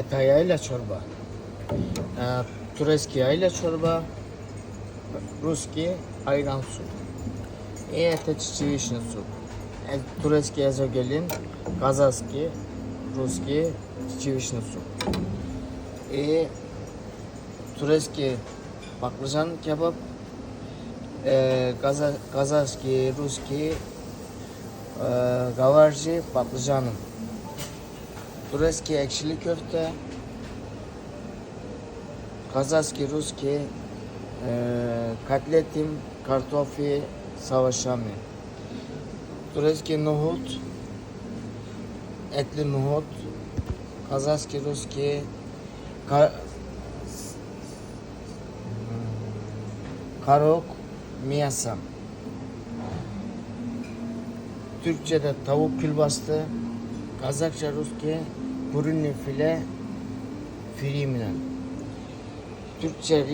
eta yayla çorba. E, tureski yayla çorba. Ruski ayran su. Ete çiçeğişni su. E, tureski ezogelin, kazazki, ruski çiçeğişni su. I tureski patlıcan kebap. E, gaza, kazazki, ruski, e, gavarci patlıcanım. Tureski ekşili köfte. Kazazki, Ruski, e, katletim, kartofi, savaşami. Tureski nohut, etli nohut, Kazazki, Ruski, ka, karok, miyasa. Türkçe'de tavuk külbastı, Kazakça, Ruski, burunli file, firiminen. Türkçe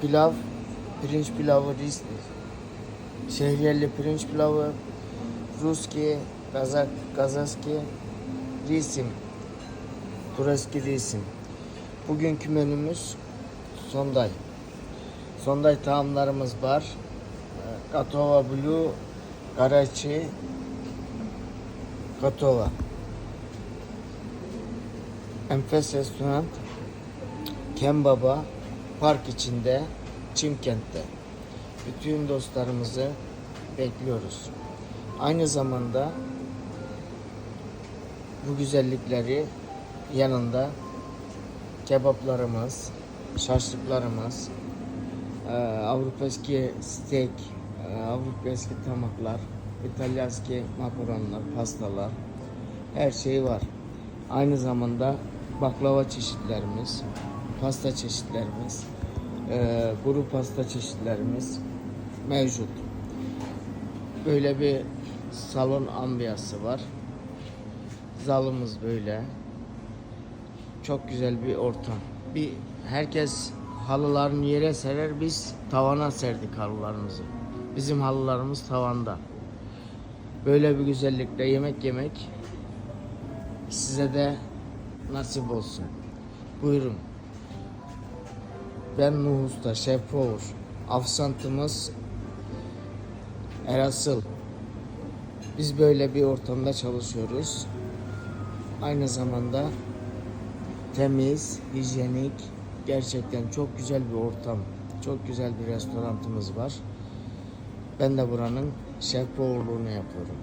pilav, pirinç pilavı, ris, şehriyeli pirinç pilavı, Ruski, Kazak, Kazakski, risim, Tureski risim. Bugünkü menümüz sonday. Sonday taamlarımız var. Ee, Katova Blue, Karachi, Katova. Enfes Restoran, Kembaba, park içinde, Çimkent'te. Bütün dostlarımızı bekliyoruz. Aynı zamanda bu güzellikleri yanında kebaplarımız, şaşlıklarımız, e, Avrupeski steak, e, Avrupeski tamaklar, İtalyanski makaronlar, pastalar, her şey var. Aynı zamanda baklava çeşitlerimiz, pasta çeşitlerimiz, e, kuru pasta çeşitlerimiz mevcut. Böyle bir salon ambiyası var. Zalımız böyle. Çok güzel bir ortam. Bir herkes halılarını yere serer, biz tavana serdik halılarımızı. Bizim halılarımız tavanda. Böyle bir güzellikle yemek yemek size de nasip olsun. Buyurun. Ben Nuh Usta, Şef Power. Afsantımız Erasıl. Biz böyle bir ortamda çalışıyoruz. Aynı zamanda temiz, hijyenik, gerçekten çok güzel bir ortam. Çok güzel bir restorantımız var. Ben de buranın şef powerluğunu yapıyorum.